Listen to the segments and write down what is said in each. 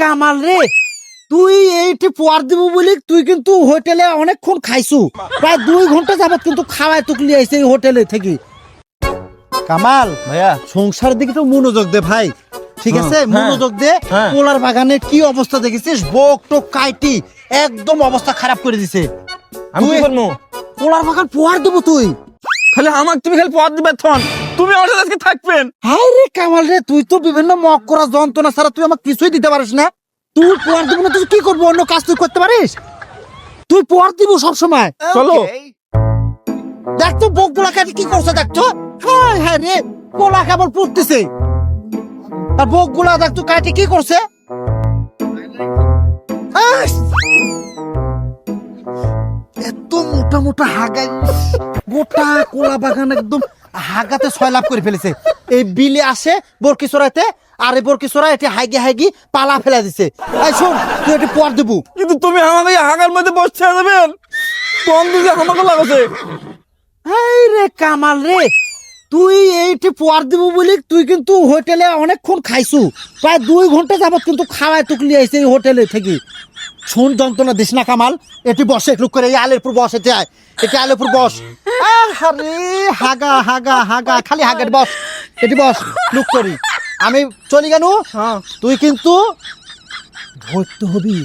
কামাল রে তুই এইটি পোয়ার দিব বলি তুই কিন্তু হোটেলে অনেকক্ষণ খাইছু। প্রায় দুই ঘণ্টা যাবত কিন্তু খাওয়ায় তুকলি আইছে এই হোটেলে থেকে। কামাল ভাইয়া। সংসার দিকে তো মনোযোগ দে ভাই। ঠিক আছে? হ্যাঁ, মনোযোগ দে। হ্যাঁ। পোলার বাগানের কি অবস্থা দেখেছিস? বোক টোক কাইটি একদম অবস্থা খারাপ করে দিছে। আমি কি করব? পোলার বাগান পোয়ার দেবো তুই। খালি আমাকে তুমি খালি পথ দিবে থন। তুমি আমার সাথে আজকে থাকবেন? হাই রে কামাল রে তুই তো বিভিন্ন মক করা যন্ত্রণা ছাড়া তুই আমাকে কিছুই দিতে পারিস না। তুই পোয়ার দিব না তুই কি করব? অন্য কাজ তুই করতে পারিস? তুই পোয়ার দিব সব সময় চলো। দেখ তো বকগুলা কাটি কি করছে দেখ তো। হ্যাঁ হ্যাঁ রে পোলা কেবল পড়তেছে। আর বকগুলা দেখ তো কাটি কি করছে! এত মোটা মোটা হাগাই গোটা কোলা বাগান একদম হাগাতে ছয় লাভ করে ফেলেছে। এই বিলে আসে বরকি চড়াইতে আর এই বরকি চড়াই এটি হাইগে হাইগি পালা ফেলা দিছে। এই শোন তুই এটি পর দেবু। কিন্তু তুমি এই হাগার মধ্যে বসছে যাবেন বন্ধু যে আমাকে লাগাছে এই রে কামাল রে তুই এইটি পোয়ার দিব বলি তুই কিন্তু হোটেলে অনেকক্ষণ খাইছু। প্রায় দুই ঘণ্টা যাবত কিন্তু খাওয়ায় তুকলি আইছে এই হোটেলে থেকে। শুন যন্ত্রণা দিস না কামাল এটি বসে একটু করে এই আলেরপুর বস এটি আয়। এটি আলেরপুর বস। আরে হাগা হাগা হাগা খালি হাগের বস। এটি বস লুক করি। আমি চলি কেন? হ্যাঁ। তুই কিন্তু ধরতে হবি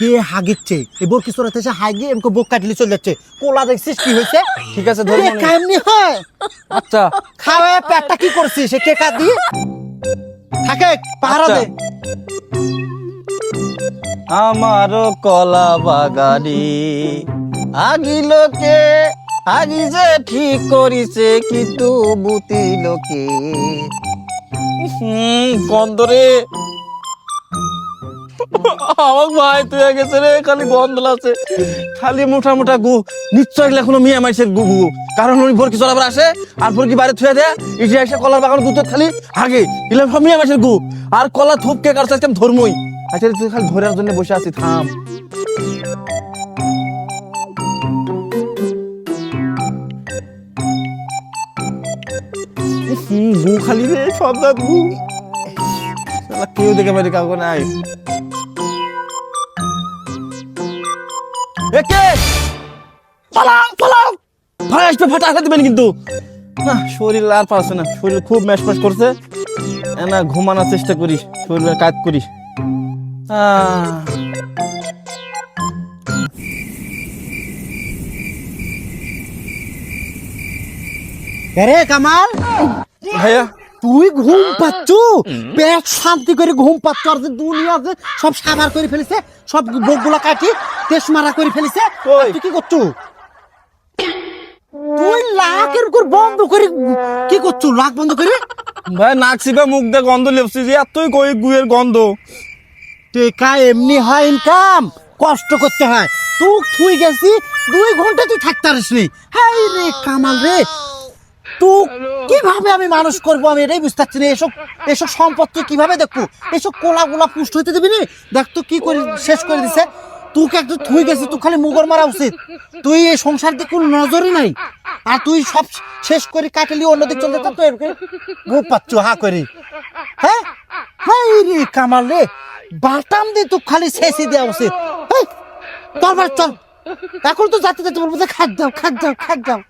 কে হাগিচ্ছে। এবার কিছু রাতে সে হাগি এমকে বুক কাটলি চলে যাচ্ছে। কোলা দেখছিস কি হয়েছে? ঠিক আছে ধরবো নি। কেমনি হয়। আচ্ছা। খাওয়া পেটটা কি করছিস? সে টেকা দি থাকে পাহারা আচ্ছা। দে। আমার কলা বাগানি আগিলোকে আগি যে ঠিক করিছে কিন্তু বুতি লোকে। হুম গন্ধ রে আমার ভাই, তুই গেছে রে খালি গন্ধ আছে খালি মোটা মোটা গু। নিশ্চয় এগুলা কোনো মেয়ে মাইছে গু গু কারণ উনি ভরকি চলাবার আসে? আর ভরকি বাইরে থুয়ে দেয় ইটি এসে কলার বাগান দুধ খালি হাগে এগুলা সব মেয়ে মাইছে গু। আর কলা থুপকে কাটছে একদম ধর্মই। আচ্ছা তুই খালি ধরার জন্য বসে আছি থাম। গু খালি রে, সব দাঁত গু। কেউ দেখে বাইরে কাউকে নাই। একে? পালাও পালাও। ভাই আসবে ফাটা দিবেন কিন্তু। না শরীর আর পারছে না। শরীর খুব ম্যাশ ম্যাশ করছে না ঘুমানোর চেষ্টা করি শরীরের কাজ করি। আহ কামাল! ভাইয়া তুই ঘুম পাচ্ছু? পেট শান্তি করে ঘুম পাচ্ছ আর যে দুনিয়া যে সব সাবার করে ফেলেছে সব বকগুলা কাটি তেস মারা করে ফেলেছে তুই কি করছু? তুই লাকের উপর বন্ধ করে কি করছু লাক বন্ধ করে? ভাই নাক চিপে মুখ দিয়ে গন্ধ লেপছি যে এতই কই গুয়ের গন্ধ? টেকা এমনি হয় ইনকাম কষ্ট করতে হয়। তুই থুই গেছি দুই ঘণ্টা তুই থাকতে পারিস নি হাই রে কামাল রে। তুই কীভাবে আমি মানুষ করব? আমি এটাই বুঝতে পারছি না। এসব এসব সম্পদ তুই কীভাবে দেখব? এসব কোলা গোলা পুষ্ট হইতে দিবি নি? দেখ তো কি করে শেষ করে দিছে। তুই একটু থুই গেছি তুই খালি মুগর মারা উচিত। তুই এই সংসার দিকে কোনো নজরই নাই। আর তুই সব শেষ করে কাটলি অন্যদিক চলে যেত তুই এরকম। মুখ পাচ্ছ হা করে। হ্যাঁ হাই রে কামাল রে। বাটাম দিয়ে তো খালি শেষে দেওয়া উচিত। হেই, চল এখন তো যাতে যেতে বলব যে খাদ দাও খাদ দাও খাদ দাও।